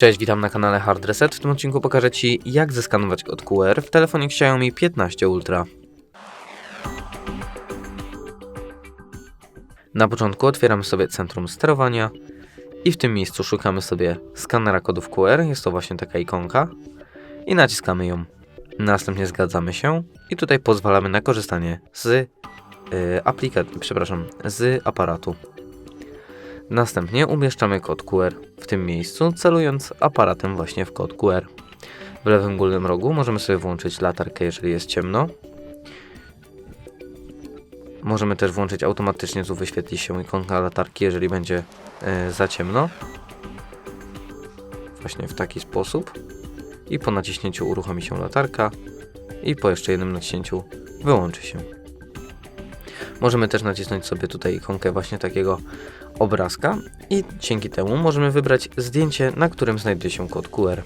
Cześć, witam na kanale Hard Reset. W tym odcinku pokażę Ci, jak zeskanować kod QR w telefonie Xiaomi 15 Ultra. Na początku otwieramy sobie centrum sterowania i w tym miejscu szukamy sobie skanera kodów QR, jest to właśnie taka ikonka i naciskamy ją. Następnie zgadzamy się i tutaj pozwalamy na korzystanie z yy, aplikacji, przepraszam, z aparatu. Następnie umieszczamy kod QR w tym miejscu, celując aparatem właśnie w kod QR. W lewym górnym rogu możemy sobie włączyć latarkę, jeżeli jest ciemno. Możemy też włączyć automatycznie, tu wyświetli się ikonka latarki, jeżeli będzie e, za ciemno. Właśnie w taki sposób. I po naciśnięciu uruchomi się latarka i po jeszcze jednym naciśnięciu wyłączy się. Możemy też nacisnąć sobie tutaj ikonkę właśnie takiego obrazka i dzięki temu możemy wybrać zdjęcie, na którym znajduje się kod QR.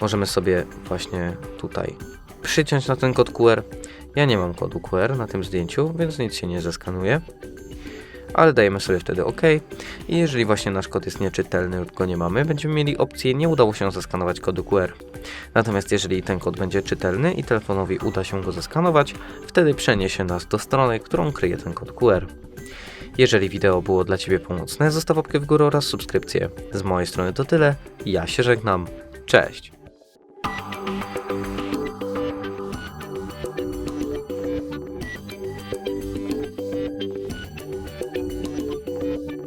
Możemy sobie właśnie tutaj przyciąć na ten kod QR. Ja nie mam kodu QR na tym zdjęciu, więc nic się nie zeskanuje. Ale dajemy sobie wtedy OK. I jeżeli właśnie nasz kod jest nieczytelny lub go nie mamy, będziemy mieli opcję nie udało się zeskanować kodu QR. Natomiast jeżeli ten kod będzie czytelny i telefonowi uda się go zeskanować, wtedy przeniesie nas do strony, którą kryje ten kod QR. Jeżeli wideo było dla Ciebie pomocne, zostaw łapkę w górę oraz subskrypcję. Z mojej strony to tyle, ja się żegnam, cześć!